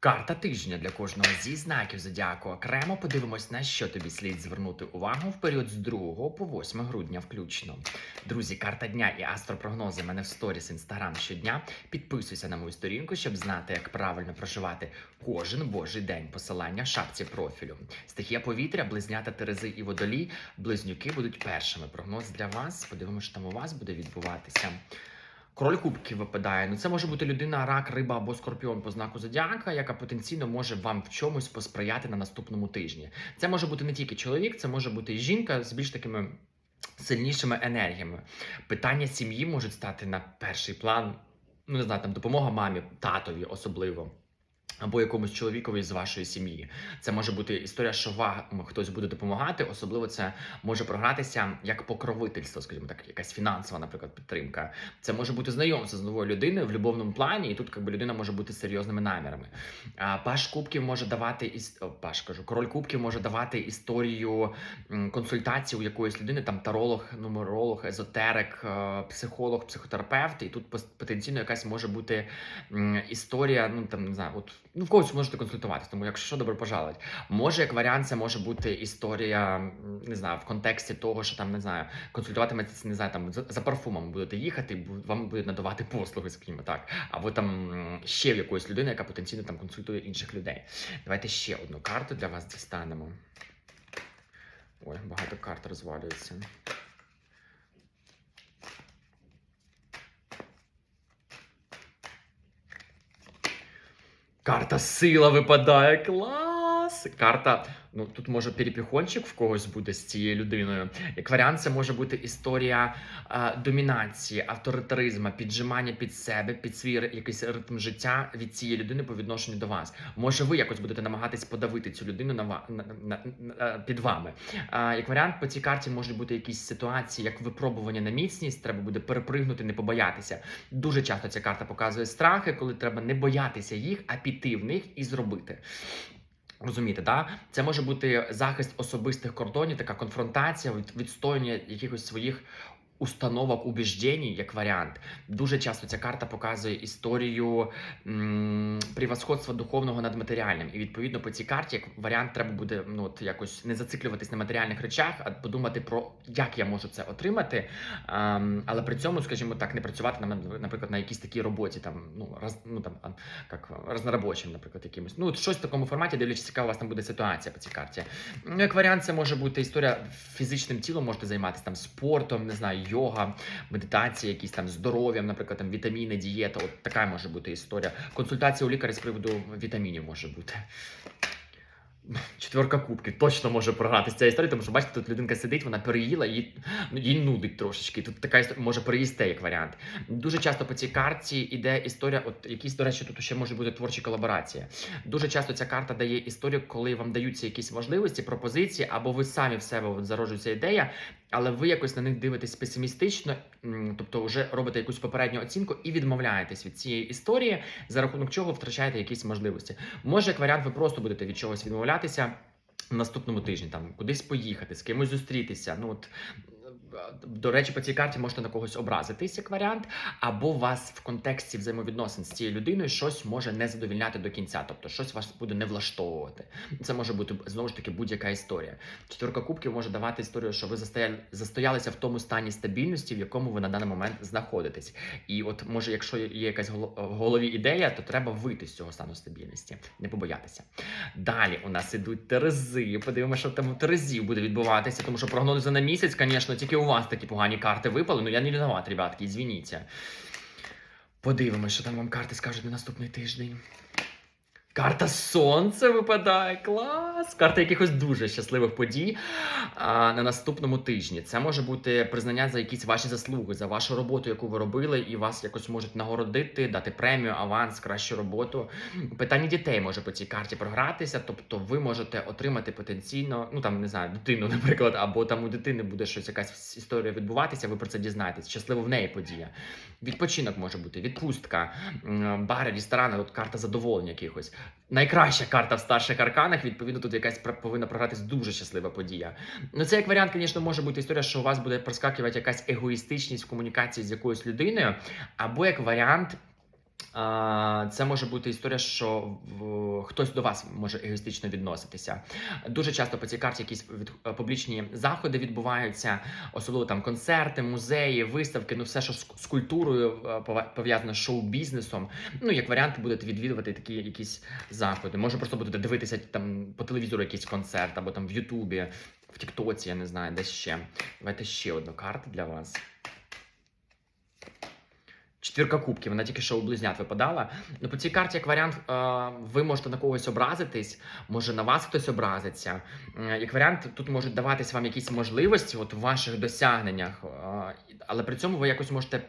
Карта тижня для кожного зі знаків зодіаку. Окремо подивимось, на що тобі слід звернути увагу в період з 2 по 8 грудня включно. Друзі, карта дня і астропрогнози мене в сторіс інстаграм щодня. Підписуйся на мою сторінку, щоб знати, як правильно проживати кожен божий день. Посилання в шапці профілю. Стихія повітря, близнята Терези і водолій. Близнюки будуть першими. Прогноз для вас. Подивимося, що там у вас буде відбуватися. Король кубків випадає. Ну це може бути людина, рак, риба або скорпіон по знаку зодіака, яка потенційно може вам в чомусь посприяти на наступному тижні. Це може бути не тільки чоловік, це може бути і жінка з більш такими сильнішими енергіями. Питання сім'ї можуть стати на перший план. Ну, не знаю, там допомога мамі, татові особливо. Або якомусь чоловікові з вашої сім'ї. Це може бути історія, що вам хтось буде допомагати. Особливо це може програтися як покровительство, скажімо так, якась фінансова, наприклад, підтримка. Це може бути знайомство з новою людиною в любовному плані, і тут якби людина може бути серйозними намірами. А, Паш кубків може давати іс... Паш кажу, король кубків може давати історію консультації у якоїсь людини, там таролог, нумеролог, езотерик, е, психолог, психотерапевт. І тут потенційно якась може бути історія, ну там не знаю, от ну в когось можете консультуватися, тому якщо що, добре пожаловать. Може, як варіант, це може бути історія, не знаю, в контексті того, що там не знаю, консультуватиметься, не знаю, там за, парфумом будете їхати, вам будуть надавати послуги, скажімо так, або там ще в якоїсь людини, яка потенційно там консультує інших людей. Давайте ще одну карту для вас дістанемо. Ой, багато карт розвалюється. Карта сила випадає. Клас! Карта. Ну тут може перепіхончик в когось буде з цією людиною. Як варіант, це може бути історія е, домінації, авторитаризму, піджимання під себе, під свій якийсь ритм життя від цієї людини по відношенню до вас. Може, ви якось будете намагатись подавити цю людину на, на, на, на, е, під вами. А, як варіант, по цій карті можуть бути якісь ситуації, як випробування на міцність, треба буде перепригнути, не побоятися. Дуже часто ця карта показує страхи, коли треба не боятися їх, а піти в них і зробити. Розумієте, да? Це може бути захист особистих кордонів, така конфронтація, від- відстоювання якихось своїх установок, убіждень, як варіант. Дуже часто ця карта показує історію превосходства духовного над матеріальним. І відповідно по цій карті, як варіант, треба буде ну от якось не зациклюватись на матеріальних речах, а подумати про як я можу це отримати. Ем, але при цьому, скажімо так, не працювати на наприклад на якійсь такій роботі, там ну роз, ну там як розноробочим, наприклад, якимось. Ну от щось в такому форматі, дивлячись, яка у вас там буде ситуація по цій карті. Ну, як варіант, це може бути історія фізичним тілом, можете займатися там спортом, не знаю, йога, медитація, якісь там здоров'ям, наприклад, там вітаміни, дієта. От така може бути історія. Консультація у лікаря з приводу вітамінів може бути. Четверка кубків точно може програтися ця історія, тому що бачите, тут людинка сидить, вона переїла, їй, ну, їй нудить трошечки. Тут така історія може переїсти як варіант. Дуже часто по цій карті іде історія, от якісь, до речі, тут ще може бути творчі колаборації. Дуже часто ця карта дає історію, коли вам даються якісь можливості, пропозиції, або ви самі в себе от зароджується ідея, але ви якось на них дивитесь песимістично, тобто вже робите якусь попередню оцінку і відмовляєтесь від цієї історії, за рахунок чого втрачаєте якісь можливості. Може, як варіант, ви просто будете від чогось відмовлятися наступному тижні, там кудись поїхати, з кимось зустрітися. Ну от. До речі, по цій карті можете на когось образитись як варіант, або вас в контексті взаємовідносин з цією людиною щось може не задовільняти до кінця, тобто щось вас буде не влаштовувати. Це може бути знову ж таки будь-яка історія. Четверка кубків може давати історію, що ви застояли, застоялися в тому стані стабільності, в якому ви на даний момент знаходитесь. І от може, якщо є якась в голові ідея, то треба вийти з цього стану стабільності, не побоятися. Далі у нас ідуть терези. Подивимося, що там у терезів буде відбуватися, тому що прогнози на місяць, звісно, тільки у вас такі погані карти випали. Ну я не виноват, ребятки, звініться. Подивимось, що там вам карти скажуть на наступний тиждень. Карта сонце випадає. Клас! Карта якихось дуже щасливих подій а, на наступному тижні. Це може бути признання за якісь ваші заслуги, за вашу роботу, яку ви робили, і вас якось можуть нагородити, дати премію, аванс, кращу роботу. Питання дітей може по цій карті програтися, тобто ви можете отримати потенційно, ну там не знаю, дитину, наприклад, або там у дитини буде щось, якась історія відбуватися, ви про це дізнаєтесь. Щасливо в неї подія. Відпочинок може бути, відпустка, бари, ресторани, от карта задоволення якихось. Найкраща карта в старших арканах, відповідно, тут якась повинна програтись дуже щаслива подія. Ну, це як варіант, звісно, може бути історія, що у вас буде проскакувати якась егоїстичність в комунікації з якоюсь людиною, або як варіант. Це може бути історія, що хтось до вас може егоїстично відноситися. Дуже часто по цій карті якісь публічні заходи відбуваються, особливо там концерти, музеї, виставки, ну все, що з, культурою е, пов'язано з шоу-бізнесом. Ну, як варіант, будете відвідувати такі якісь заходи. Може, просто будете дивитися там по телевізору якийсь концерт, або там в Ютубі, в Тіктоці, я не знаю, де ще. Давайте ще одну карту для вас. Четвірка кубків, вона тільки що у близнят випадала. Ну, по цій карті, як варіант, е, ви можете на когось образитись, може на вас хтось образиться. Як варіант, тут можуть даватись вам якісь можливості от, в ваших досягненнях, е, але при цьому ви якось можете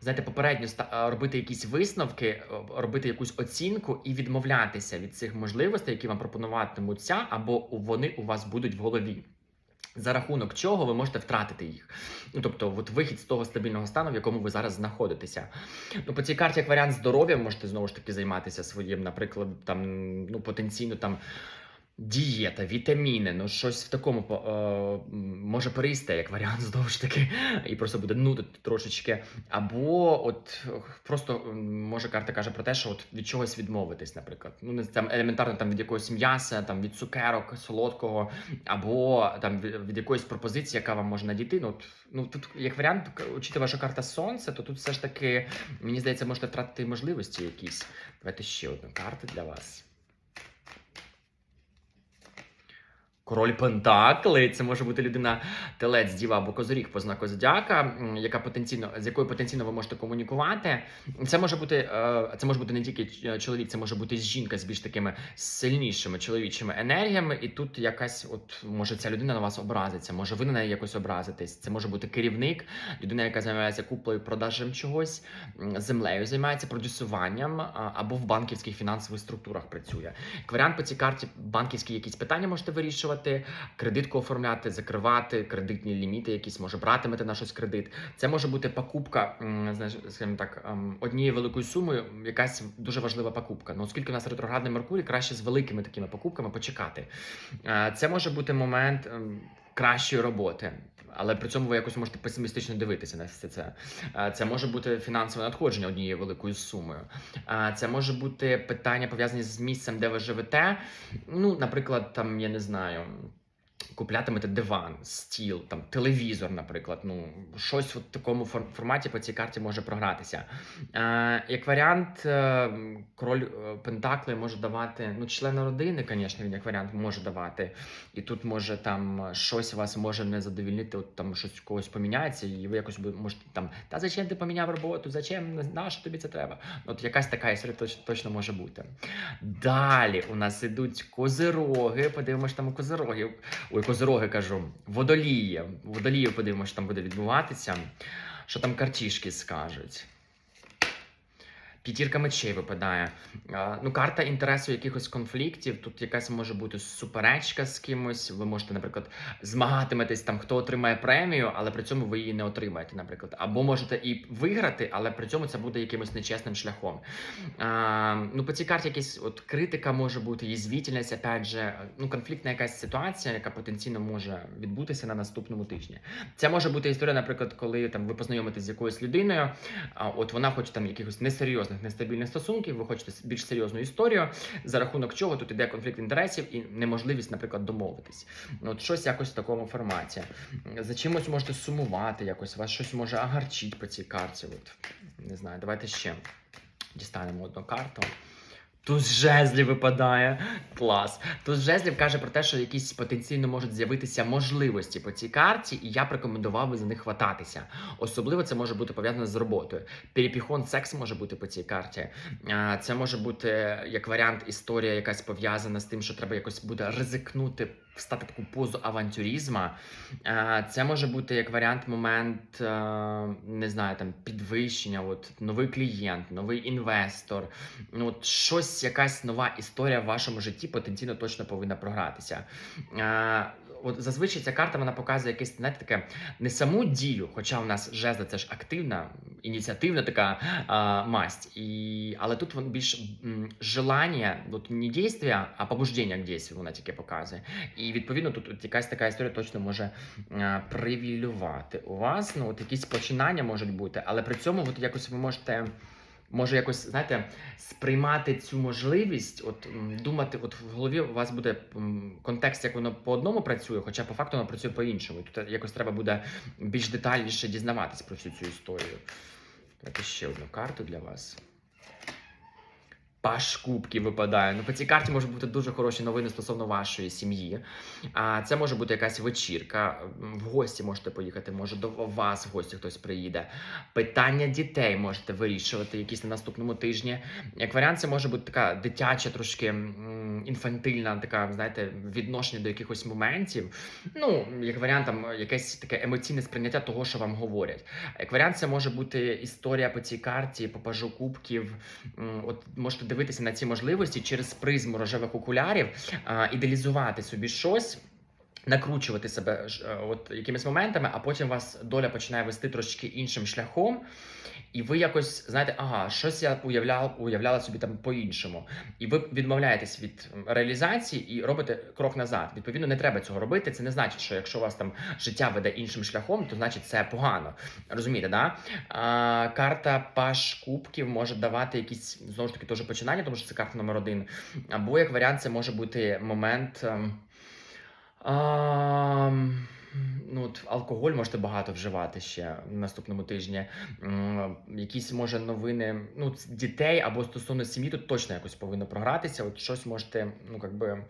знаєте, попередньо е, робити якісь висновки, робити якусь оцінку і відмовлятися від цих можливостей, які вам пропонуватимуться, або вони у вас будуть в голові. За рахунок чого ви можете втратити їх. Ну, тобто, от вихід з того стабільного стану, в якому ви зараз знаходитеся. Ну, по цій карті, як варіант здоров'я, можете знову ж таки займатися своїм, наприклад, там, ну, потенційно там. Дієта, вітаміни, ну щось в такому е, може переїсти, як варіант, знову ж таки, і просто буде нудити трошечки. Або от просто може карта каже про те, що от від чогось відмовитись, наприклад. Ну, не там елементарно там від якогось м'яса, там від цукерок, солодкого, або там від якоїсь пропозиції, яка вам може надійти. Ну, от, ну тут як варіант, учити ваша карта сонце, то тут все ж таки, мені здається, можете втратити можливості якісь. Давайте ще одну карту для вас. Король Пентакли, це може бути людина телець, діва або козоріг по знаку зодіака, яка потенційно з якою потенційно ви можете комунікувати. Це може бути е, це може бути не тільки ч- чоловік, це може бути жінка з більш такими сильнішими чоловічими енергіями. І тут якась, от може ця людина на вас образиться, може ви на неї якось образитесь. Це може бути керівник, людина, яка займається куплею продажем чогось, землею займається продюсуванням або в банківських фінансових структурах працює. Як варіант по цій карті банківські якісь питання можете вирішувати, кредитку оформляти, закривати, кредитні ліміти якісь, може братимете на щось кредит. Це може бути покупка, скажімо так, ем, однією великою сумою, якась дуже важлива покупка. Ну, оскільки у нас ретроградний Меркурій, краще з великими такими покупками почекати. Е, Це може бути момент ем, кращої роботи. Але при цьому ви якось можете песимістично дивитися на все це. Це може бути фінансове надходження однією великою сумою. Це може бути питання пов'язані з місцем, де ви живете. Ну, наприклад, там я не знаю. Куплятимете диван, стіл, там телевізор, наприклад. Ну, щось в такому форматі по цій карті може програтися. Е, як варіант, е, король е, Пентакли може давати, ну, члена родини, звісно, він як варіант може давати. І тут може там щось вас може не задовільнити, от там щось когось поміняється, і ви якось можете там, та зачем ти поміняв роботу, зачем, на тобі це треба? От якась така історія точ, точно може бути. Далі у нас ідуть козироги. Подивимося там у козирогів. Ой, козироги кажу, водолії. Водолію подивимося, що там буде відбуватися. Що там картішки скажуть. П'ятірка мечей випадає. Ну, карта інтересу якихось конфліктів. Тут якась може бути суперечка з кимось. Ви можете, наприклад, змагатиметесь там, хто отримає премію, але при цьому ви її не отримаєте, наприклад. Або можете і виграти, але при цьому це буде якимось нечесним шляхом. А, ну, по цій карті якась от критика може бути, їзвітельність, опять же, ну, конфліктна якась ситуація, яка потенційно може відбутися на наступному тижні. Це може бути історія, наприклад, коли там ви познайомитесь з якоюсь людиною, а от вона хоче там якихось несерйозних, нестабільних стосунків, ви хочете більш серйозну історію, за рахунок чого тут іде конфлікт інтересів і неможливість, наприклад, домовитись. Ну, От щось якось в такому форматі. За чимось можете сумувати, якось вас щось може агарчить по цій карті. От не знаю, давайте ще дістанемо одну карту. Туз жезлі випадає. Клас. Туз жезлів каже про те, що якісь потенційно можуть з'явитися можливості по цій карті, і я б рекомендував би за них хвататися. Особливо це може бути пов'язано з роботою. Перепіхон секс може бути по цій карті. Це може бути як варіант історія, якась пов'язана з тим, що треба якось буде ризикнути. Встати таку позу авантюризма. Це може бути як варіант момент, е, не знаю, там підвищення, от новий клієнт, новий інвестор. Ну, от щось, якась нова історія в вашому житті потенційно точно повинна програтися. А, От зазвичай ця карта вона показує якесь знаєте, таке не саму дію, хоча у нас жезла це ж активна, ініціативна така а, масть. І, але тут воно більш м, желання, от не дійства, а побуждення к дійству вона тільки показує. І відповідно тут от якась така історія точно може привілювати у вас. Ну, от якісь починання можуть бути, але при цьому от якось ви можете може якось, знаєте, сприймати цю можливість, от думати, от в голові у вас буде контекст, як воно по одному працює, хоча по факту воно працює по-іншому. І Тут якось треба буде більш детальніше дізнаватись про всю цю історію. Давайте ще одну карту для вас. Паш кубків випадає. Ну, по цій карті можуть бути дуже хороші новини стосовно вашої сім'ї. А це може бути якась вечірка. В гості можете поїхати, може до вас в гості хтось приїде. Питання дітей можете вирішувати якісь на наступному тижні. Як варіант, це може бути така дитяча, трошки інфантильна, така, знаєте, відношення до якихось моментів. Ну, як варіант, там якесь таке емоційне сприйняття того, що вам говорять. Як варіант, це може бути історія по цій карті, по пажу кубків. От можете дивитися на ці можливості через призму рожевих окулярів, ідеалізувати собі щось. Накручувати себе е, от якимись моментами, а потім вас доля починає вести трошки іншим шляхом, і ви якось знаєте, ага, щось я уявляв, уявляла собі там по-іншому. І ви відмовляєтесь від реалізації і робите крок назад. Відповідно, не треба цього робити. Це не значить, що якщо у вас там життя веде іншим шляхом, то значить це погано. Розумієте, да? А, карта Паш Кубків може давати якісь знову ж таки теж починання, тому що це карта номер один. Або як варіант, це може бути момент. А, ну, алкоголь можете багато вживати ще наступному тижні. Якісь може новини ну, дітей або стосовно сім'ї, тут точно якось повинно програтися. От щось можете, ну як би.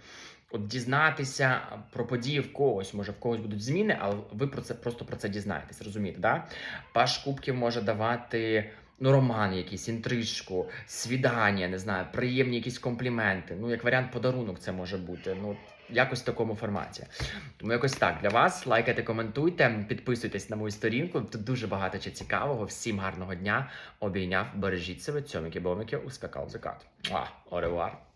От дізнатися про події в когось, може в когось будуть зміни, але ви про це просто про це дізнаєтесь, розумієте, да? Паш кубків може давати ну, роман, якийсь інтрижку, свідання, не знаю, приємні якісь компліменти. Ну, як варіант, подарунок це може бути. Ну, якось в такому форматі. Тому якось так для вас. Лайкайте, коментуйте, підписуйтесь на мою сторінку. Тут дуже багато чого цікавого. Всім гарного дня. Обійняв, бережіть себе, цьомики-бомики, ускакав закат. Оревуар.